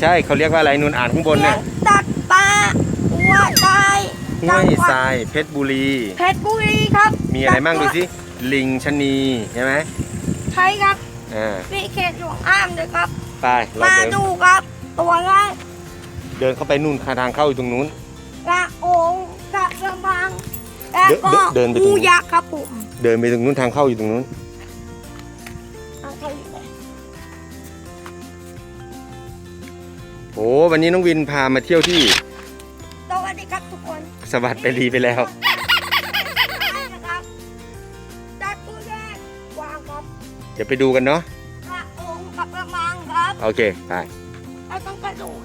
ใช่เขาเรียกว่าอะไรนุ่นอ่านข้างบนเนี่ยตัดปลาหัวใจห้วยทรายเพชรบุรี เพชรบุรีครับ มีอะไรบ้างดูสิลิงชะนีใช่ไหมใช่ครับอ่ามีเขตหลวงอ้ามด้วยครับไปเรามาเดินดูครับ ตัวแรกเดินเข้าไปนู่นทางเข้าอยู่ตรงนู้นกระองกระกระบังแล้วก็เดินเดินไปตรงนู้นงูยักษ์ครับผมเดินไปตรงนู้นทางเข้าอยู่ตรงนู้น โอ้วันนี้น้องวินพามาเที่ยวที่ สวัสดีครับทุกคนสวัสดิ์ไปรีไปแล้ว นะครับจัดตัวแรกวางครับเดี๋ยวไปดูกันเนาะกระองกับกระมังครับโอเคไปเราต้องกระโดด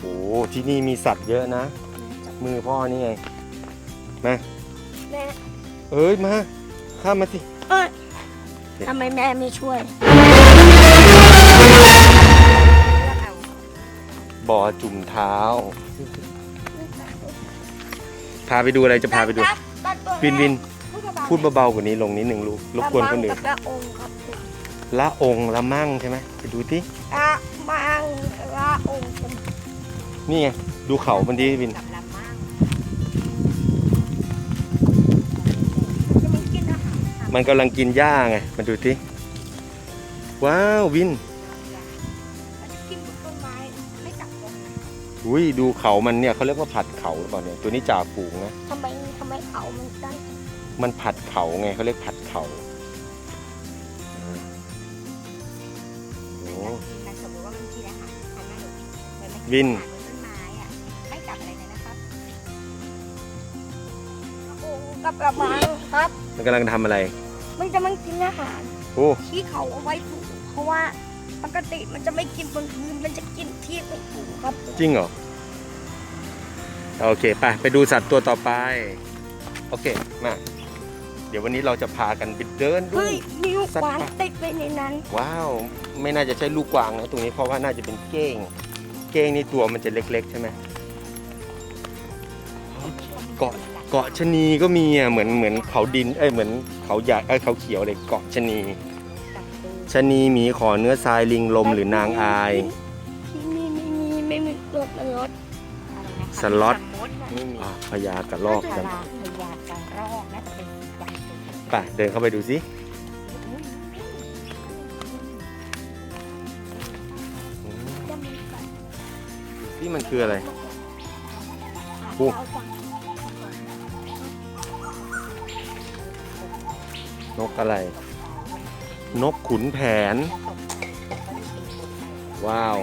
โอ้ที่นี่มีสัตว์เยอะนะ มือพ่อนี่ไงมาแม่เอ้ยมาข้ามมาสิเอ้ยทำไมแม่ไม่ช่วย อจุ่มเท้า พาไปดูอะไรจะพาไปดูครับตัดตัวแรกวินวินพูดกระบังพูดเบาๆกว่านี้ลงนิดหนึ่งลูกรบกวนคนอื่นกระมังกับกระองครับละองค์ละมั่งใช่ไหมไปดูที่กระมังกระองนี่ไงดูเขามันดีวินกับละมังจะไม่กินอาหารครับมันกำลังกินหญ้าไงมาดูที่ว้าววินมัน อุ้ยดูเขามันเนี่ยเขาเรียกว่าผัดเขาหรือเปล่าเนี่ยตัวนี้จ่าฝูงนะทำไมทำไมเขามันได้มันผัดเขาไงเขาเรียกผัดเขาอืมโอ้มันสมมติว่ามันกินอาหารทานได้หรือมันไม่วินอาหารบนต้นไม้อะไม่จับอะไรเลยนะครับกระองกับกระมังครับ มันกำลังทำอะไร มันจะมันกินอาหารโอ้ที่เขาเอาไว้ปลูกเพราะว่าปกติมันจะไม่กินบนพื้นมันจะกินที่ปลูกครับ จริงเหรอ โอเคไปไปดูสัตว์ตัวต่อไป โอเคมาเดี๋ยววันนี้เราจะพากันไปเดินดูเฮ้ยมีลูกสัตว์กวางป่าติดไปในนั้น ว้าว ไม่น่าจะใช่ลูกกวางนะตรงนี้เพราะว่าน่าจะเป็นเก้ง เก้งนี่ตัวมันจะเล็ก ๆ ใช่ไหมเกาะเกาะชะนีก็มีอะเหมือนเหมือนเขาดินเอ้ยเหมือนเขาใหญ่เอ้ยเขาเขียวเลยเกาะชะนีจับดูชะนีหมีขอเนื้อทรายลิงลมหรือนางอาย ที่นี่ไม่มีไม่มีรถมันรถอะไรนะคะสล็อตมีมดนะ ไม่มีอะพญากระรอกพกันยาพยากระรอกน่าจะเป็นอย่างสุดไปเดินเข้าไปดูสิอืมจะมีสัตว์นี่มันคืออะไร โอ้เอาจากนกอะไร นกขุนแผน ว้าว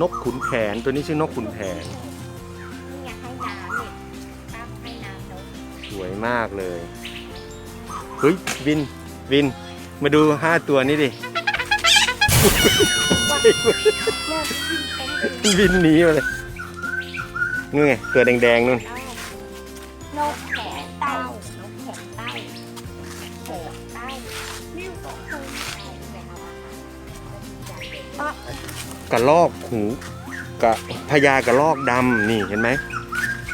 นกขุนแผนตัวนี้ชื่อนกขุนแผนนี่ มากเลยเฮ้ยวินวิน มาดูห้าตัวนี้ดิแม่กินเป็นวินหนีมาเลยนู่นไงตัวแดงๆนู่นนกแขกเต้านกแขกเต้าแขกเต้านิ้วของคนแขกเอาอาหารแล้วมีจากเด็กอะกระลอกหูกะพญากระลอกดำนี่เห็นไหม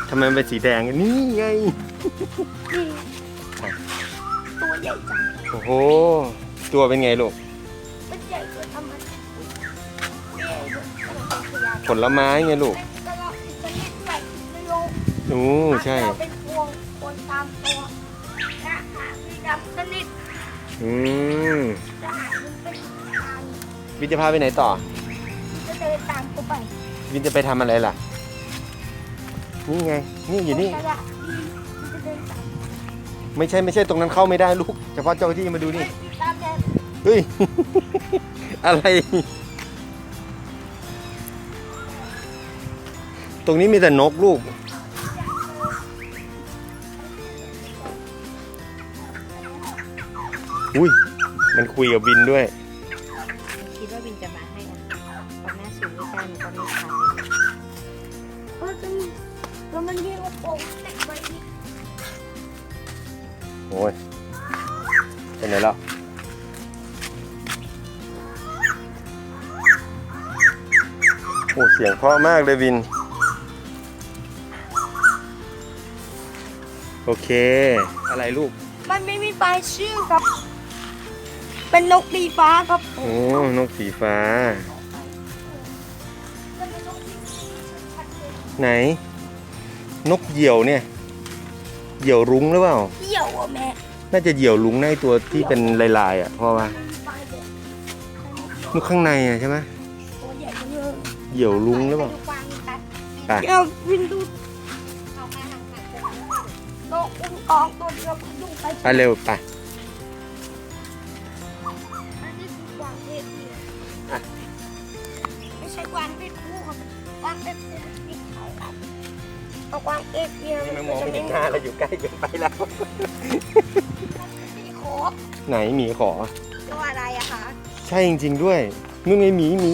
ทำไมมันเป็นสีแดงนี่ไงนี่ ตัวใหญ่จังโอ้โห ตัวเป็นไงลูก มันใหญ่กว่าธรรมดาใหญ่กว่าธรรมดาพยาผลไม้ไงลูกเป็นกระรอกอิตาลีใหญ่ในโลกโอ้ใช่เราเป็นพวงคนตามตัวและหางมีดำสนิทอืมจะหางมันเป็นทางวินจะพาไปไหนต่อ จะเดินตามเขาไปวินจะไปทำอะไรล่ะ นี่ไง นี่อยู่นี่ กระดาษดี ไม่ใช่ไม่ใช่ตรงนั้นเข้าไม่ได้ลูกเฉพาะเจ้าหน้าที่มาดูนี่ ตามแดนเฮ้ย อะไร ตรงนี้มีแต่นกลูก อุ้ย มันคุยกับบินด้วย เสียงเพราะมากเลยวิน โอเค อะไรลูก มันไม่มีป้ายชื่อครับ เป็นนกสีฟ้าครับโอ้นกสีฟ้า ไหน นกเหยี่ยวเนี่ย เหยี่ยวรุ้งหรือเปล่า เหี่ยวอะแม่น่าจะเหยี่ยวรุ้งในะไอ้ตัวที่เป็นลายๆอะเพราะว่ามันข้างในอะใช่ไหมตัวใหญ่จัง เลยเหยี่ยวรุ้งหรือเปล่ากวางตัดไปเดี๋ยววินดูเอามาห่างๆกันนกอุ้งอองตัวเดียวคุณดูไปไปเร็วไปอันนี้คือกวางเพศเมียอะไม่ใช่กวางเพศผู้ครับกวางเพศเมียมีเขาครับเอากวางเพศเมียนี่มันมองไม่เห็นหน้าเราอยู่ใกล้เกินไปแล้วมีขอไหนหมีขอตัวอะไรอะคะใช่จริง ๆ ด้วยนู่นไงหมีหมี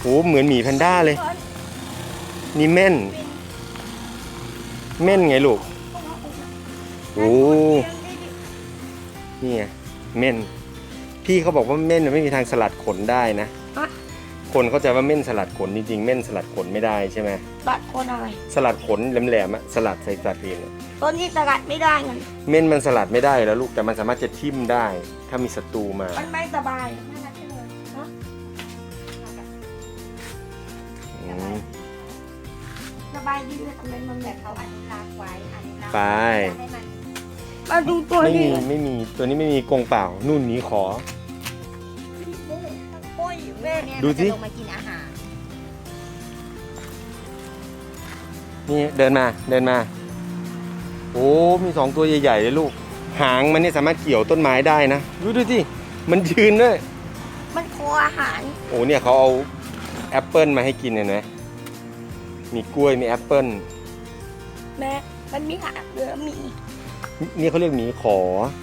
โหเหมือนหมีแพนด้าเลย นี่เม่น เม่นไงลูกโอ้นี่ไงเม่น พี่เขาบอกว่าเม่นน่ะไม่มีทางสลัดขนได้นะ คนเข้าใจว่าเม่นสลัดขนจริงๆเม่นสลัดขนไม่ได้ใช่ไหมตัดคนอะไร สลัดขนแหลมๆอะสลัดใส่สัตว์อื่นอะตัวนี้สกัดไม่ได้ไงเม่นมันสลัดไม่ได้แล้วลูกแต่มันสามารถจะทิ่มได้ ถ้ามีศัตรูมา มันไม่สบาย สบายดีเลยทำไมมันแบบเขาอนุรักษ์ไว้อนุรักษ์ไปให้มันมาดูตัวไม่นี้มีไม่มีตัวนี้ไม่มีกรงเปล่านู่นหมีขอ โอ้ยแม่เนี่ยดูมันสิจะลงมากินอาหาร นี่เดินมาเดินมา โอ้ มีสองตัวใหญ่ๆเลยลูก หางมันเนี่ยสามารถเกี่ยวต้นไม้ได้นะ ดูดูสิมันยืนด้วยมันคออาหาร โอ้เนี่ยเขาเอา แอปเปิลมาให้กินเห็นไหมมีกล้วยมีแอปเปิลแม่มันมีหางเรือมีนี่เขาเรียกหมีขอ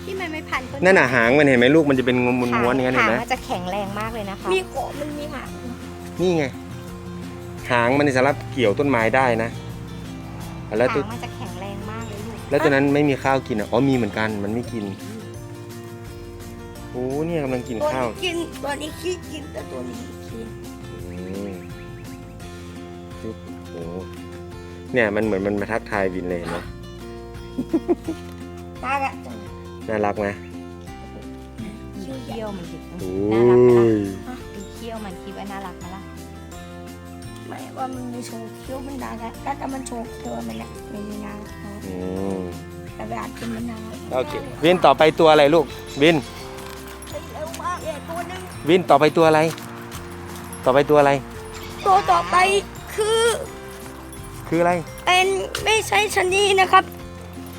ที่มันไม่พันต้นั่นน่ะหางมันเห็นไหมลูกมันจะเป็นงมม้วนๆอย่างนั้นเห็นไหมหางมันจะแข็งแรงมากเลยนะคะ มีขอมันมีหางนี่ไง หางมันสามารถเกี่ยวต้นไม้ได้นะ แล้วตัวหางมันจะแข็งแรงมากเลยลูกแล้วตัวนั้นไม่มีข้าวกินอะอ๋อมีเหมือนกันมันไม่กินโอ้เนี่ยกำลังกินตัวข้าวนี้กินตัวนี้ขี้กินแต่ตัวนี้กินอืม ปึ๊บโอ้เนี่ยมันเหมือนมันมาทักทายวินเลยเห็นไหมตากะน่ารักไหมดูเขี้ยวมันดิโอ้น่ารักไหมล่ะยดูเขี้ยวมันคิดว่าน่ารักไหมล่ะไม่ว่ามันมีโชว์เคี้ยวมันได้แล้วแต่มันโชว์เคี้ยวมันเนี่ยไม่มีนางอืมแต่เวลากินมันนางโอเควินต่อไปตัวอะไรลูกวินเร็วมากเลยตัวหนึงวินต่อไปตัวอะไร ต่อไปตัวอะไรตัวต่อไป คือคืออะไร เป็นไม่ใช่ชะนีนะครับ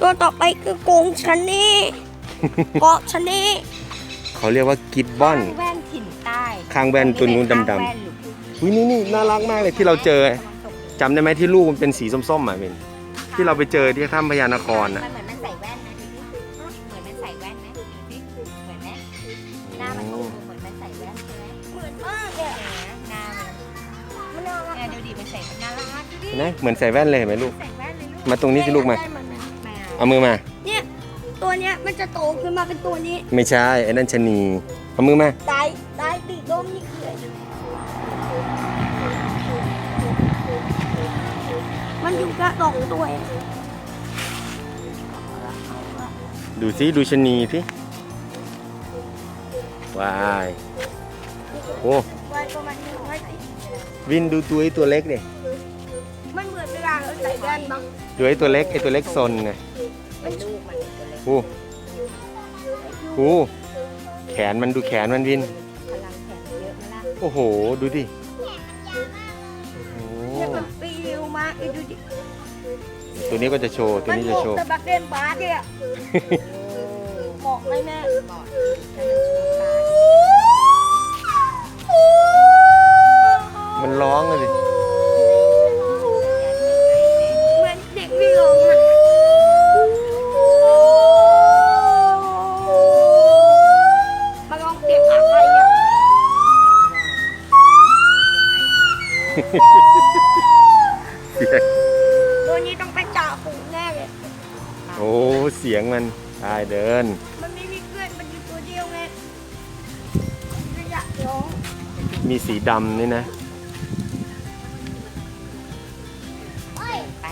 ตัวต่อไปคือกงชะนีเกาะชะนีเขาเรียกว่ากิบบอน แว่นถิ่นใต้ข้างแว่นตัวนู้นดำๆข้างแว่นลูกวินี่นี่น่ารักมากเลยที่เราเจอจำได้ไหมที่ลูกมันเป็นสีส้มๆอะวินที่เราไปเจอที่ถ้ำพญานครอะ มันเหมือน ห็นไหมเหมือนใส่แว่นเลยเห็นไหมลูก ใส่แว่นเลยลูกมาตรงนี้สิลูกมา ได้นนะแมวเอามือมา เนี่ยตัวเนี้ยมันจะโตขึ้นมาเป็นตัวนี้ไม่ใช่ไอ้นั่นชะนีเอามือมา ตายตายปีกโดมนี่คืออะไรมันอยู่กระดองตัวเองดูสิดูชะนีสิว้ายโอ้ ไว้ประมาณนี้ไว้สิวินดูตัวไอ้ตัวเล็กดิาเราใส่แว่นบ้างดูไอ้ตัวเล็กไอ้ตัวเล็กซนไงมันลูกมันตัวเล็กโอ้โหแขนมันดูแขนมันวิน พลังแขนเยอะไหมล่ะโอ้โห ดูดิโอ้เนี่ยมันปิวมาไอ้ดูดิตัวนี้ก็จะโชว์ ตัวมันนี้เหจะมาะโชว์ แต่บักเดนบาสเนี่ยเหมาะเลยแม่เหมาะให้มันชูตามันร้องเลยดิ เสียงตัวนี้ต้องเป็นจ่าฝูงแน่เลย โอ้เสียงมันตายเดิน มันไม่มีเพื่อน มันอยู่ตัวเดียวไงไม่อยากร้องมีสีดำนี่นะไป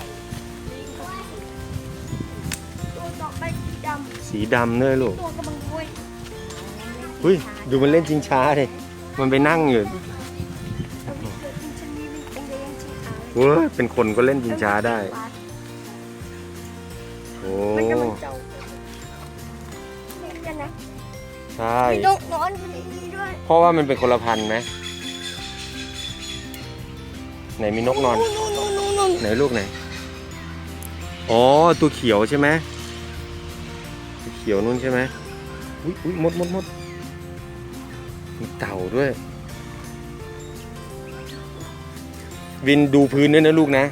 ตัวต่อไปสีดสีดำด้วยลูกำตัวกำลังด้วยนั่งเล่นเอุ้ยดูมันเล่นชิงช้าดิมันไปนั่งอยู่ เว้ยเป็นคนก็เล่นชิงช้าได้ โอ้มันกำลังเจ้าเล่นกันนะใช่ มีนกนอนอยู่ในนี้ด้วยเพราะว่ามันเป็นคนละพันธุ์ไหมไหนมีนกนอน นู่นนู่นนู่นนู่นไหนลูกไหน อ๋อ ตัวเขียวใช่ไหมตัวเขียวนู่นใช่ไหมอุ้ยอุ้ยมดมดมดมีเต่าด้วย วินดูพื้นด้วยนะลูกนะ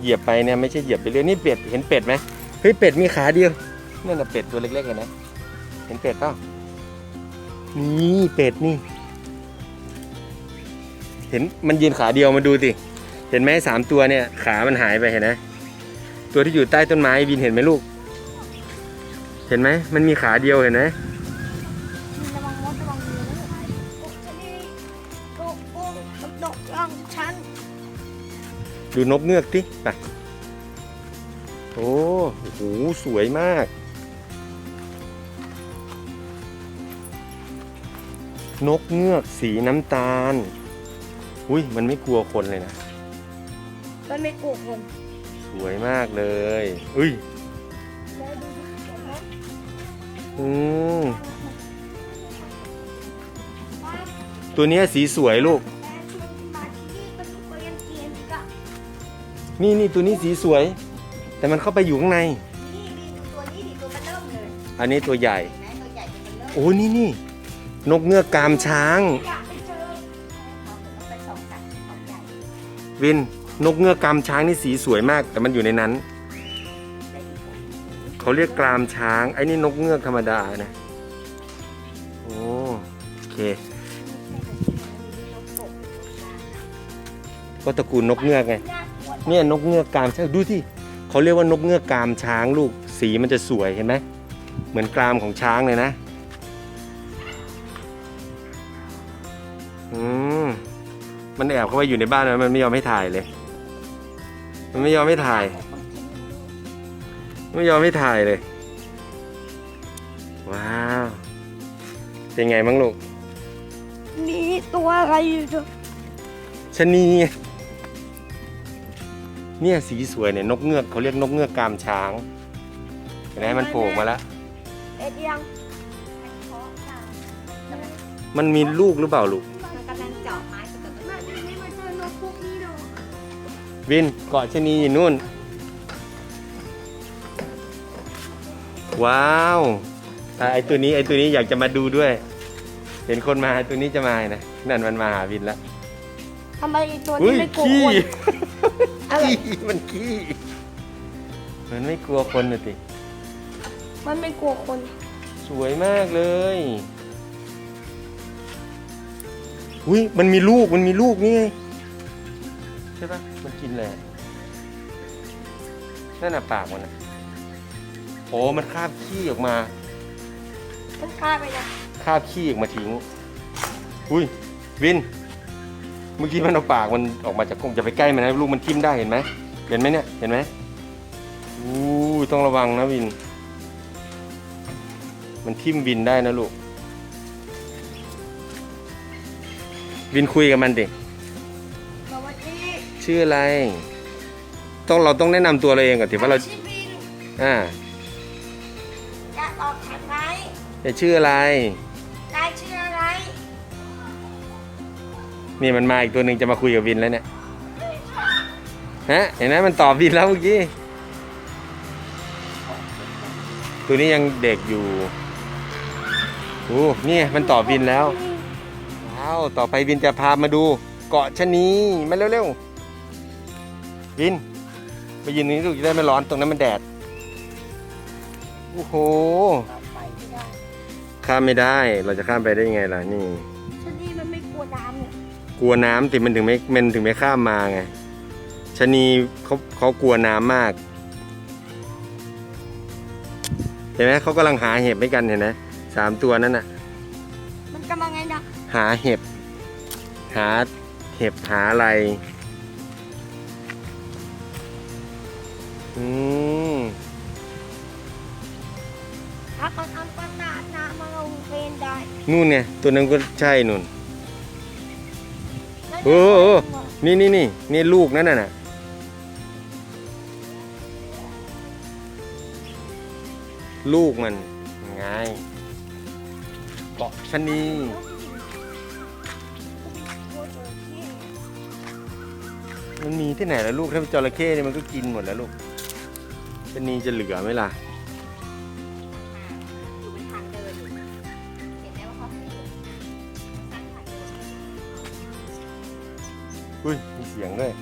เหยียบไปเนี่ยไม่ใช่เหยียบไปเรื่อยนี่เป็ดเห็นเป็ดไหมเฮ้ยเป็ดมีขาเดียวนั่นน่ะเป็ดตัวเล็กๆเห็นไหมเห็นเป็ดเปล่านี่เป็ดนี่ เห็นมันยืนขาเดียวมาดูสิเห็นไหมสามตัวเนี่ยขามันหายไปเห็นไหมตัวที่อยู่ใต้ต้นไม้วินเห็นไหมลูก เห็นไหมมันมีขาเดียวเห็นไหม ดูนกเงือกดิไปโอ้โหสวยมาก นกเงือกสีน้ำตาล อุ้ยมันไม่กลัวคนเลยนะ มันไม่กลัวคน สวยมากเลย อุ้ยแล้วดูดิเห็นไหมอืมตัวเนี้ยสีสวยลูก นี่นี่ตัวนี้สีสวย แต่มันเข้าไปอยู่ข้างใน นี่มีตัวนี้ดิตัวมันเริ่มเลยอันนี้ตัวใหญ่ เห็นไหมตัวใหญ่ตัวมันเริ่มโอ้นี่นี่นกเงือกกามช้าง อยากไปเจอเขาต้องไปส่องสัตว์ของใหญ่วินนกเงือกกามช้างนี่สีสวยมาก แต่มันอยู่ในนั้นเขาเรียกกรามช้าง ไอ้นี่นกเงือกธรรมดานะ โอ้โอเคก็ตระกูลนกเงือกไงน่ากลัว เนี่ยนกเงือกกามช้างดูที่เขาเรียกว่านกเงือกกามช้างลูกสีมันจะสวยเห็นไหมเหมือนกรามของช้างเลยนะอืมมันแอบเข้าไปอยู่ในบ้านนะมันไม่ยอมให้ถ่ายเลย มันไม่ยอมให้ถ่าย ไม่ยอมให้ถ่ายเลย ว้าวเป็นไงบ้างลูกมีตัวอะไรอยู่ด้วยชะนีไง เนี่ยสีสวยเนี่ยนกเงือกเขาเรียกนกเงือกกามช้างเห็นไหมมันโผล่มาแล้ว เอ็ดยังมันเคาะเรามันมีลูกหรือเปล่าลูกมันกำลังเจาะไม้ปกติมาไม่ไม่มาเจอนกพวกนี้หรอกวินเกาะชะนีอยู่นู่น ว้าวแต่ไอตัวนี้ไอตัวนี้อยากจะมาดูด้วย เห็นคนมาไอ้ตัวนี้จะมานะนั่นมันมาหาวินแล้วทำไมตัวอุ้นี้ยไม่กลัวขี้คน อะไร ขี้มันขี้มันไม่กลัวคนนะติมันไม่กลัวคน สวยมากเลยอุ้ยมันมีลูกมันมีลูกนี่ไงใช่ปะมันกินอะไรนั่นน่ะปากมันอะโอ้มันคาบขี้ออกมามันฆ่าไปนะคาบขี้ออกมาทิ้งอุ้ยวิน เมื่อกี้มันเอาปากมันออกมาจากกรงจะไปใกล้มันนะลูกมันทิ่มได้เห็นไหมเห็นไหมเนี่ยเห็นไหมอู้ยต้องระวังนะวิน มันทิ่มวินได้นะลูก วินคุยกับมันดิสวัสดีชื่ออะไร ต้องเราต้องแนะนำตัวเราเองก่อนถือว่าเราชื่อบินอ่าจะออกทางไหนจะชื่ออะไร นี่มันมาอีกตัวหนึ่งจะมาคุยกับวินแล้วเนี่ยฮะเห็นไหมมันตอบวินแล้วเมื่อกี้ตัวนี้ยังเด็กอยู่โอ้นี่มันตอบวินแล้วว้าวต่อไปวินจะพามาดู เกาะชะนีมาเร็วๆวินไปยืนตรงนี้ลูกจะได้ไม่ร้อนตรงนั้นมันแดดโอ้โหไปไม่ได้ข้ามไม่ได้เราจะข้ามไปได้ยังไงล่ะนี่ชะนี กลัวน้ำติมันถึงไม่มันถึงไม่ข้ามมาไงชะนีเขาเขากลัวน้ำมากเห็นไหมเขากำลังหาเห็บให้กันเห็นไหมสามตัวนั้นน่ะ มันกำลังไงนะหาเห็บ หาเห็บหาอะไรอืมถ้าเขาทำความสะอาดน้ำมาลงเพลนได้นู่นไงตัวนั้นก็ใช่นู่น เออเออนี่นี่นี่นี่ลูกนั่นน่ะลูกมันไงเกาะชะนีมันมีที่ไหนแล้วลูกถ้าเป็นจระเข้เนี่ยมันก็กินหมดแล้วลูกชะนีจะเหลือไหมล่ะ เสียงด้วย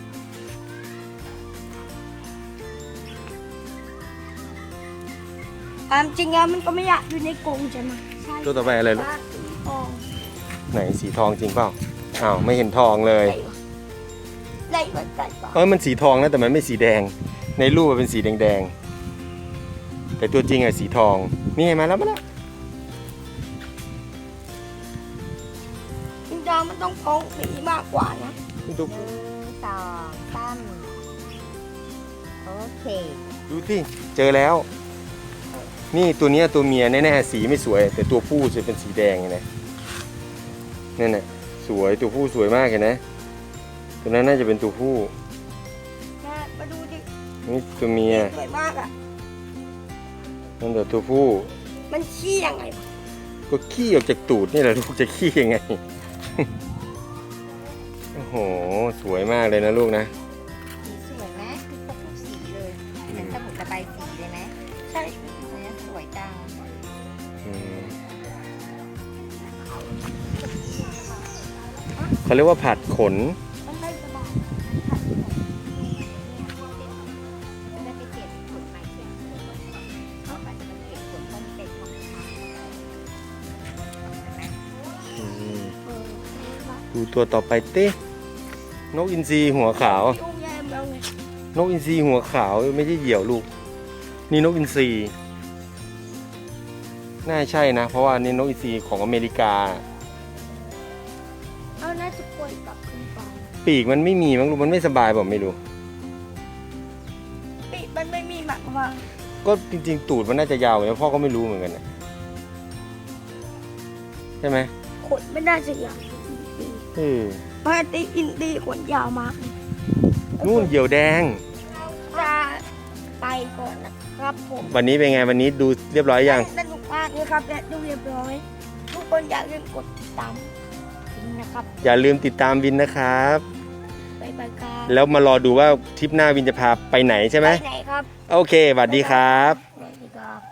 ความจริงแล้วมันก็ไม่อยากอยู่ในกรงใช่ไหมใช่ตัวต่อไปอะไรลูกปลาสีทองไหนสีทองจริงเปล่าอ้าวไม่เห็นทองเลยได้เหมือนกันปะเออมันสีทองนะแต่มันไม่สีแดง ในรูปมันเป็นสีแดงๆแต่ตัวจริงอะสีทอง นี่ไงมาแล้วมาแล้วจริงๆมันต้องท้องสีมากกว่านะดูหนึ่งส องสามโอเค ดูสิเจอแล้ว นี่ตัวเนี้ยตัวเมียแน่ๆสีไม่สวย แต่ตัวผู้จะเป็นสีแดงเห็นไหมนั่นน่ะสวยตัวผู้สวยมากเห็นไหมตัวนั้นน่าจะเป็นตัวผู้แม่มาดูดินี่ตัวเมียสวยมากอะ นั่นแต่ตัวผู้ มันขี้ยังไงวะก็ขี้ออกจากตูดนี่แหละลูกจะขี้ยังไง โอ้โห สวยมากเลยนะลูกนะ สีสวยไหมคือครบทุกสีเลยเหมือนสมุดระบายสีเลยไหมใช่อันนี้สวยจังอืมเขาเรียกว่าผัดขนมันไม่สบายมันจะไปเปลี่ยนขนใหม่เปลี่ยนขนเอาไปจะมันเปลี่ยนขนเพราะมันเป็นของช้างเห็นไหมอืมเออดูตัวต่อไปเต้ นกอินทรีหัวขาวยุ่งแย่มแล้วไงนกอินทรีหัวขาวไม่ใช่เหยี่ยวลูก นี่นกอินทรีน่าใช่นะ เพราะว่านี่นกอินทรีของอเมริกา เอาน่าจะป่วยกลับขึ้นไปปีกมันไม่มีมั้งลูกมันไม่สบายผมไม่รู้ ปีกมันไม่มีหมักวางก็จริงๆ ตูดมันน่าจะยาวนะพ่อก็ไม่รู้เหมือนกันนะใช่ไหมขนไม่น่าจะยาวเออ เพราะตีอินดีขนยาวมากนู่นเหยี่ยวแดง จะไปก่อนนะครับผมวันนี้เป็นไงวันนี้ดูเรียบร้อยยังสนุกมากเลยครับและดูเรียบร้อย ทุกคนอย่าลืมกดติดตามนะครับ อย่าลืมติดตามวินนะครับบ๊ายบายครับแล้วมารอดูว่าทริปหน้าวินจะพาไปไหนใช่ไหมไปไหนครับ โอเคสวัสดีครับสวัสดีครับ